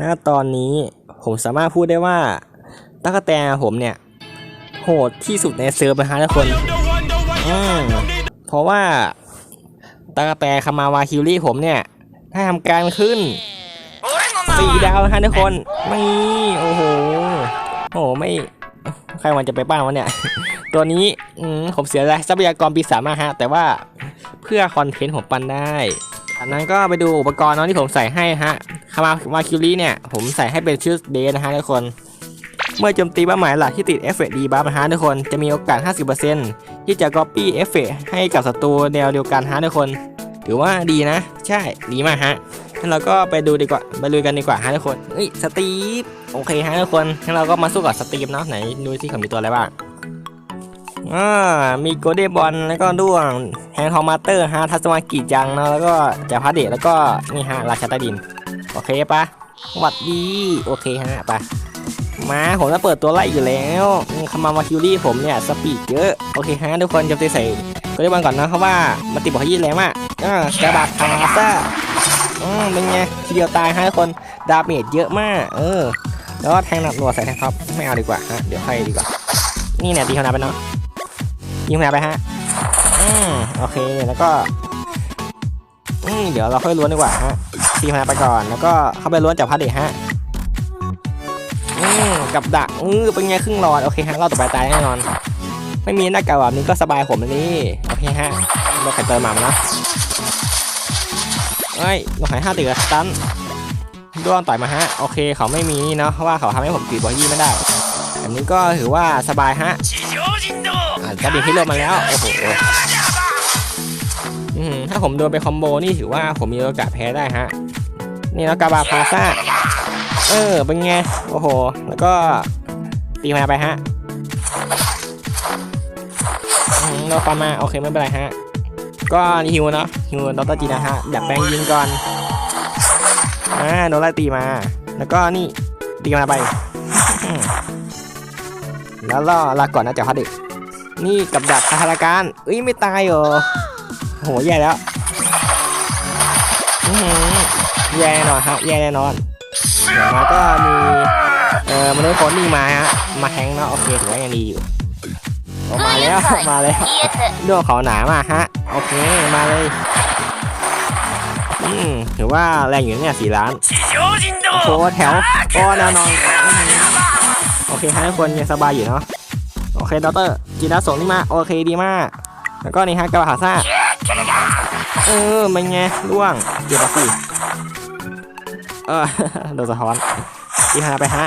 ณตอนนี้ผมสามารถพูดได้ว่าตั๊กแตนผมเนี่ย โหดที่สุดในเซิร์ฟนะฮะทุกคนเพราะว่าตั๊กแตนคามาวาคิวรี่ผมเนี่ยได้ทำการขึ้นสี่ดาวนะฮะทุกคนไม่โอ้โหโอ้โหไม่ใครมันจะไปบ้านวะเนี่ย ตัวนี้อืผมเสียดายทรัพยากรปีศาจมากฮะ แต่ว่าเพื่อคอนเทนต์ผมปันได้ อันนั้นก็ไปดูอุปกรณ์เนาะที่ผมใส่ให้ฮะคามาวาคิวรี่เนี่ย ผมใส่ให้เป็นชื่อเดย์นะฮะทุกคน เมื่อโจมตีเป้าหมายหลักที่ติดเอฟเฟกต์ดีบัฟนะฮะทุกคน จะมีโอกาส 50%ที่จะ Copy เอฟเฟกต์ให้กับศัตรูแนวเดียวกันฮะทุกคน ถือว่าดีนะ ใช่ ดีมากฮะงั้นเราก็ไปดูดีกว่า ไปลุยกันดีกว่าฮะทุกคน เฮ้ย สตีฟ โอเคฮะทุกคนงั้นเราก็มาสู้กับสตีฟเนาะ ไหนดูที่เขามีตัวอะไรบ้างอ่ามีโกลเด้บอลแล้วก็ด้วง งทอมมาเตอร์ฮะทัศมากิจังเนาะแล้วก็จาพาเดชแล้วก็นี่ฮะราชาใต้ดิน โอเคปะหวัดดี โอเคฮะไปมาผมจะเปิดตัวไล่อยู่แล้วคามาวาคิวรี่ผมเนี่ยสปีดเยอะ โอเคฮะทุกคนจะไปใส่ก็ได้บอลก่อนนะเพราะว่ามันติดบอกยี่แรงมากอ่ากระบาดคาซ่าอืมเป็นไงทีเดียวตายฮะทุกคนดาเมจเยอะมาก เออ แล้วแทงหนักหน่วงใส่แทงท็อปไม่เอาดีกว่าฮะเดี๋ยวค่อยดีกว่า นี่เนี่ยตีธนาไปเนาะตีธนาไปฮะ อืมโอเคแล้วก็อืมเดี๋ยวเราค่อยล้วนดีกว่าฮะตีธนาไปก่อนแล้วก็เข้าไปล้วนจากพัดเดชฮะอืมกับดักอือเป็นไงครึ่งหลอดโอเคฮะเรอบต่อไปตายแน่นอน ไม่มีหน้ากากแบบนี้ก็สบายผมนี่โอเคฮะเราไข่เติมหมามานะเอ้ยเราหายห้าติดกับตันด้วงต่อยมาฮะโอเคเขาไม่มีนี่เนาะเพราะว่าเขาทำให้ผมตีบอยี่ไม่ได้แบบนี้ก็ถือว่าสบายฮะ อะกระดิ่งที่เริ่มมาแล้วโอ้โหถ้าผมโดนไปคอมโบนี่ถือว่าผมมีโอกาสแพ้ได้ฮะ นี่แล้วกาบาพาซ่า เออ เป็นไง โอ้โห แล้วก็ตีมาไปฮะเราความมา โอเคไม่เป็นไรฮะ ก็นิฮิวเนาะฮิวดอตเตอร์จีนะฮะดับแบงยิงก่อน อ่าโดนไล่ตีมา แล้วก็นี่ตีมาไป แล้วล่อลาก่อนนะเจ้าพัดด็ก นี่กับดักคาราการเอ้ยไม่ตายเหรอโหแย่แล้วแย่แน่นอนฮะแย่แน่นอนเดี๋ยวมาก็มีเออมนุษย์โคนนี่มาฮะมาแทงเนาะโอเคถือว่ายังดีอยู่ออกมาแล้วมาแล้วด้วงเขาหนามากฮะโอเคมาเลยอืมถือว่าแรงอยู่เนี่ยสี่ล้านโอ้แถวโอ้แนวนอนโอเคฮะทุกคนยังสบายอยู่เนาะ เคดอเตอร์จีนัสส่งนี่มาโอเคดีมาก แล้วก็นี่ฮะกระบะหาซ่าเออเป็นไงร่วงเก็บมาสิเออโดนสะท้อนตีฮาไปฮะ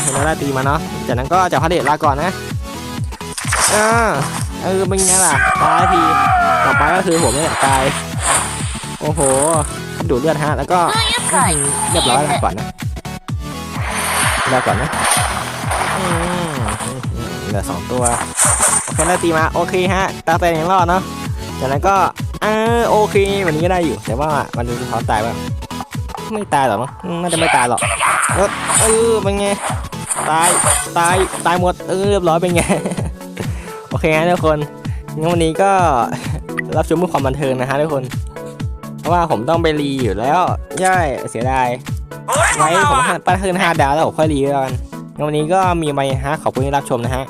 เห็นแล้วได้ตีมาเนาะจากนั้นก็จับพระเดชลาก่อนนะเออเออเป็นไงล่ะตายทีต่อไปก็คือผมเนี่ยตายโอ้โหดูดเลือดฮะแล้วก็เรียบร้อยแล้วก่อนนะลาก่อนนะอื เหลือสองตัว โอเคได้ตีมา โอเคฮะ ตาแตยังรอดเนาะจากนั้นก็อ่าโอเควันนี้ก็ได้อยู่ แต่ว่ามันจะท้อนตายป่ะไม่ตายหรอกมั้งน่าจะไม่ตายหรอกเออเป็นไง ตาย ตาย ตายหมด เออ เรียบร้อยเป็นไง โอเคฮะทุกคนงั้นวันนี้ก็รับชมเพื่อความบันเทิงนะฮะทุกคน เพราะว่าผมต้องไปรีอยู่แล้วย่อยเสียดาย ไว้ผมปั้นขึ้นห้าดาวแล้วผมค่อยรีแล้วกัน วันนี้ก็มีไปฮะขอบคุณที่รับชมนะฮะ